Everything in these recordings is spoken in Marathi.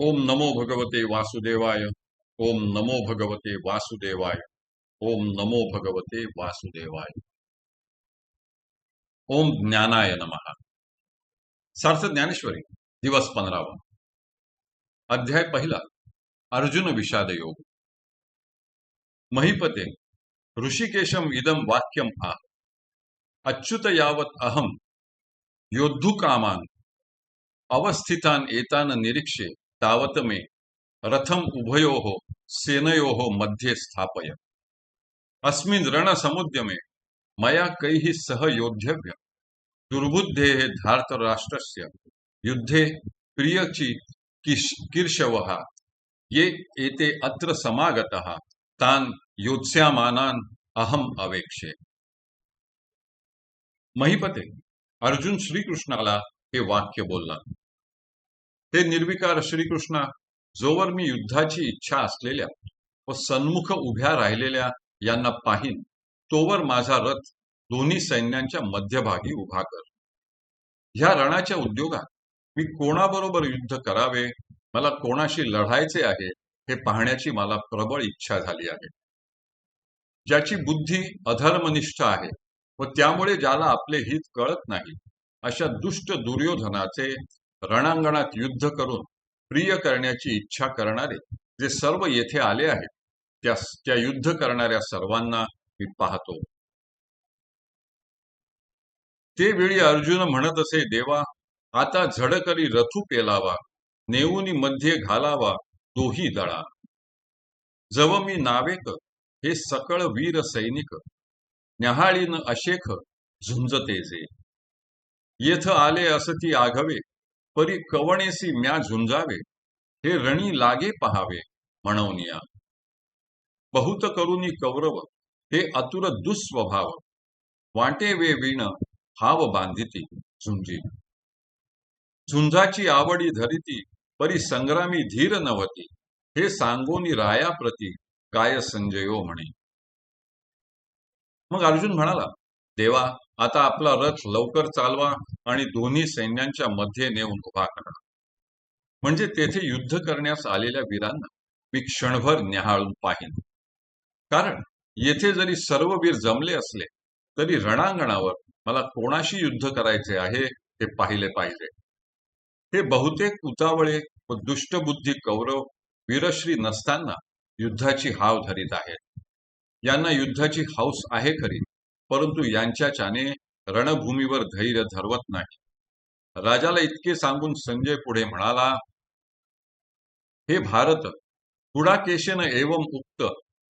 ओम नमो भगवते वासुदेवाय ओम नमो भगवते वासुदेवाय ओम नमो भगवते वासुदेवाय। ओम ज्ञानाय नमः। सार्थ ज्ञानेश्वरी दिवस पंधरावा। अध्याय पहिला अर्जुन विषाद योग। महिपते ऋषिकेशम इदम वाक्यम आ। अच्युत यावत अहम योद्धुकामान अवस्थितान एतान निरीक्षे। तावत मे रथम उभयोः सेनयोः मध्ये स्थापय। अस्मिन् रणसमुद्यमे मया कैः सह योद्धव्य। दुर्बुद्धेः धार्तराष्ट्रस्य युद्धे प्रियची कीर्षवः। ये एते अत्र समागतः, तान योत्स्यामानान अहम अवेक्षे। महीपते, अर्जुन श्रीकृष्णाला हे वाक्य बोलला हे निर्विकार श्रीकृष्ण जोवर मी युद्धाची इच्छा असलेल्या व सन्मुख उभ्या राहिलेल्या यांना पाहिन तोवर माझा रथ दोन्ही सैन्यांच्या मध्यभागी उभा कर. ह्या रणाच्या उद्योगात मी कोणाबरोबर युद्ध करावे मला कोणाशी लढायचे आहे हे पाहण्याची मला प्रबळ इच्छा झाली आहे. ज्याची बुद्धी अधर्मनिष्ठ आहे व त्यामुळे ज्याला आपले हित कळत नाही अशा दुष्ट दुर्योधनाचे रणांगणात युद्ध करून प्रिय करण्याची इच्छा करणारे जे सर्व येथे आले आहेत त्या त्या युद्ध करणाऱ्या सर्वांना मी पाहतो. ते वेळी अर्जुन म्हणत असे देवा आता झडकरी रथू पेलावा नेऊनी मध्ये घालावा दोही दळा. जव मी नावेक हे सकळ वीर सैनिक न्याहाळीन अशेख झुंजतेजे. येथ आले असती आघवे परी कवणेसी म्या झुंजावे हे रणी लागे पहावे म्हणवनिया बहुत करुनी कौरव हे अतुर दुस्वभाव वाटे वे विण हाव बांधिती झुंजी. झुंजाची आवडी धरिती परी संग्रामी धीर नवती हे सांगोनी राया प्रती काय संजयो म्हणे. मग अर्जुन म्हणाला देवा आता आपला रथ लवकर चालवा आणि दोन्ही सैन्यांच्या मध्ये नेऊन उभा करा. म्हणजे तेथे युद्ध करण्यास आलेल्या वीरांना मी क्षणभर न्याहाळून पाहिन. कारण येथे जरी सर्व वीर जमले असले तरी रणांगणावर मला कोणाशी युद्ध करायचे आहे हे पाहिले पाहिजे. हे बहुतेक उतावळे व दुष्टबुद्धी कौरव वीरश्री नसताना युद्धाची हाव धरीत आहेत. यांना युद्धाची हौस आहे खरी परंतु यांच्याच्याने रणभूमीवर धैर्य धरवत नाही. राजाला इतके सांगून संजय पुढे म्हणाला हे भारत पुडाकेशेन एवम उक्त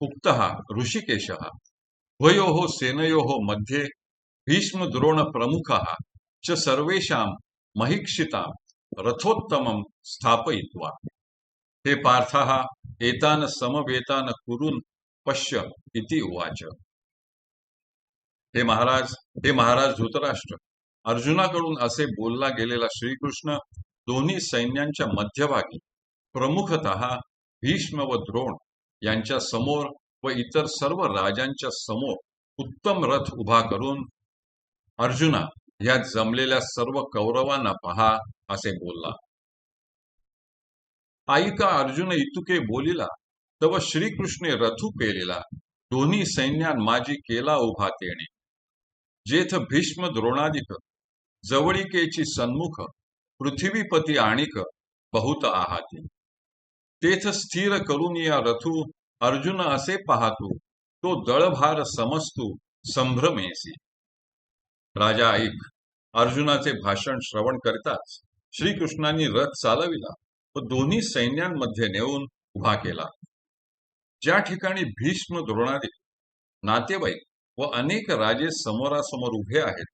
उक्त हा ऋषिकेश हो सेनयो मध्ये भीष्म द्रोण प्रमुख च सर्वेषां महिक्षिता रथोत्तम स्थापयित्वा. हे पार्थ एतान समवेतान कुरून पश्य इति उवाच। हे महाराज हे महाराज धृतराष्ट्र. अर्जुनाकडून असे बोलला गेलेला श्रीकृष्ण दोन्ही सैन्यांच्या मध्यभागी प्रमुखत भीष्म व द्रोण यांच्या समोर व इतर सर्व राजांच्या समोर उत्तम रथ उभा करून अर्जुना या जमलेल्या सर्व कौरवांना पहा असे बोलला. आईका अर्जुन इतुके बोलिला तव श्रीकृष्णे रथू पेलिला. दोन्ही सैन्यान माझी केला उभा तेणे. जेथ भीष्म द्रोणादिक जवळिकेची सन्मुख पृथ्वीपती आणिक बहुत आहाती. तेथ स्थिर करून या रथू अर्जुन असे पाहतो तो दळभार समजतो संभ्रमेसी. राजा ऐक अर्जुनाचे भाषण श्रवण करताच श्रीकृष्णांनी रथ चालविला व दोन्ही सैन्यांमध्ये नेऊन उभा केला. ज्या ठिकाणी भीष्म द्रोणादी नातेवाईक व अनेक राजे समोरासमोर उभे आहेत.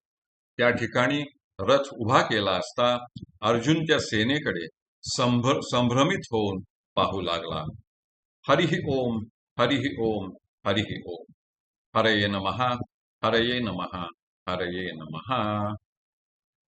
त्या ठिकाणी रथ उभा केला असता अर्जुन त्या सेनेकडे संभ्र संभ्रमित होऊन पाहू लागला. हरिहि ओम हरिहि ओम हरिहि ओम. हरये नमहा हरये नमहा हरये नमहा